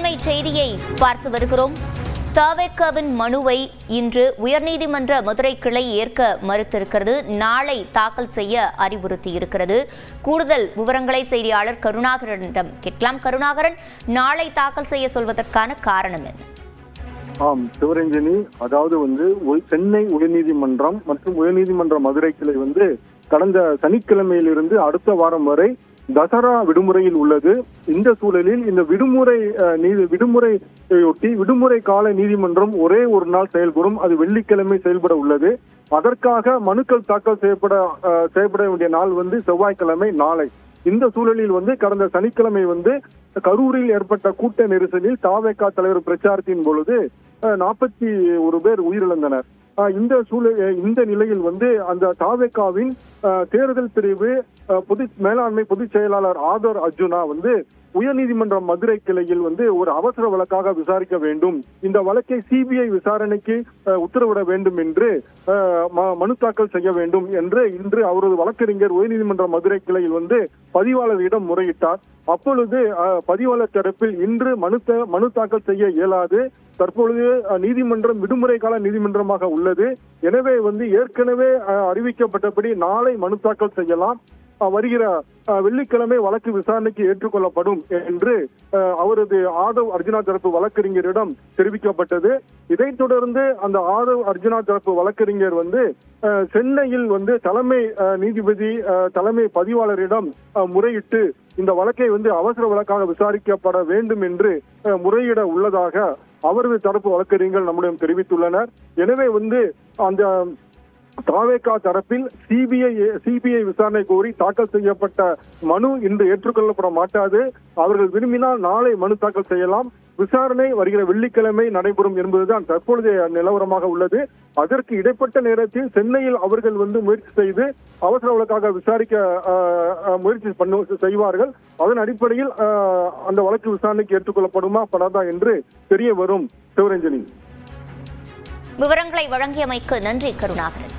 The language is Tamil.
செய்தியை பார்த்து வருகிறோம். தவேக்கவின் மனுவை இன்று உயர்நீதிமன்ற மதுரை கிளை ஏற்க மறுத்திருக்கிறது. நாளை தாக்கல் செய்ய அறிவுறுத்தியிருக்கிறது கூடுதல் விவரங்களை செய்தியாளர் கருணாகரனிடம் கேட்கலாம். கருணாகரன் நாளை தாக்கல் செய்ய சொல்வதற்கான காரணம் என்ன? ஆம் சிவரஞ்சனி அதாவது வந்து சென்னை உயர்நீதிமன்றம் மற்றும் உயர்நீதிமன்ற மதுரை கிளை வந்து கடந்த சனிக்கிழமையிலிருந்து அடுத்த வாரம் வரை தசரா விடுமுறையில் உள்ளது. இந்த சூழலில் இந்த விடுமுறை நீதி விடுமுறையொட்டி விடுமுறை கால நீதிமன்றம் ஒரே ஒரு நாள் செயல்படும். அது வெள்ளிக்கிழமை செயல்பட உள்ளது. அதற்காக மனுக்கள் தாக்கல் செய்யப்பட செய்யப்பட வேண்டிய நாள் வந்து செவ்வாய்க்கிழமை நாளை. இந்த சூழலில் வந்து கடந்த சனிக்கிழமை வந்து கரூரில் ஏற்பட்ட கூட்ட நெரிசலில் தாவேகா தலைவர் பிரச்சாரத்தின் பொழுது நாற்பத்தி ஒரு பேர் உயிரிழந்தனர். இந்த சூழல் இந்த நிலையில் வந்து அந்த தாவேக்காவின் தேர்தல் பிரிவு பொது மேலாண்மை பொதுச் செயலாளர் ஆதர் அர்ஜுனா வந்து உயர்நீதிமன்ற மதுரை கிளையில் வந்து ஒரு அவசர வழக்காக விசாரிக்க வேண்டும். இந்த வழக்கை சிபிஐ விசாரணைக்கு உத்தரவிட வேண்டும் என்று ம- மனு தாக்கல் செய்ய வேண்டும் என்று இன்று அவரது வழக்கறிஞர் உயர்நீதிமன்ற மதுரை கிளையில் வந்து பதிவாளரிடம் முறையிட்டார். அப்பொழுது பதிவாளர் தரப்பில் இன்று மனு த- மனு தாக்கல் செய்ய இயலாது. தற்பொழுது நீதிமன்றம் விடுமுறை கால நீதிமன்றமாக உள்ளது. எனவே வந்து ஏற்கனவே அறிவிக்கப்பட்டபடி நாளை மனு தாக்கல் செய்யலாம். வருகிற வெள்ளிக்கிழமை வழக்கு விசாரணைக்கு ஏற்றுக்கொள்ளப்படும் என்று அவரது ஆதவ் அர்ஜுனா தரப்பு வழக்கறிஞரிடம் தெரிவிக்கப்பட்டது. இதைத் தொடர்ந்து அந்த ஆதவ் அர்ஜுனா தரப்பு வழக்கறிஞர் வந்து சென்னையில் வந்து தலைமை நீதிபதி தலைமை பதிவாளரிடம் முறையிட்டு இந்த வழக்கை வந்து அவசர வழக்காக விசாரிக்கப்பட வேண்டும் என்று முறையிட உள்ளதாக அவரது தரப்பு வழக்கறிஞர்கள் நம்மிடம் தெரிவித்துள்ளனர். எனவே வந்து அந்த தாவேகா தரப்பில் சிபிஐ சிபிஐ விசாரணை கோரி தாக்கல் செய்யப்பட்ட மனு இன்று ஏற்றுக்கொள்ளப்பட மாட்டாது. அவர்கள் விரும்பினால் நாளை மனு தாக்கல் செய்யலாம். விசாரணை வருகிற வெள்ளிக்கிழமை நடைபெறும் என்பதுதான் தற்பொழுதைய நிலவரமாக உள்ளது. அதற்கு இடைப்பட்ட நேரத்தில் சென்னையில் அவர்கள் வந்து முயற்சி செய்து அவசர வழக்காக விசாரிக்க முயற்சி பண்ணு செய்வார்கள். அதன் அடிப்படையில் அந்த வழக்கு விசாரணைக்கு ஏற்றுக்கொள்ளப்படுமா? படாதா என்று தெரிய வரும் சிவரஞ்சனி. விவரங்களை வழங்கியமைக்கு நன்றி கருணாகரன்.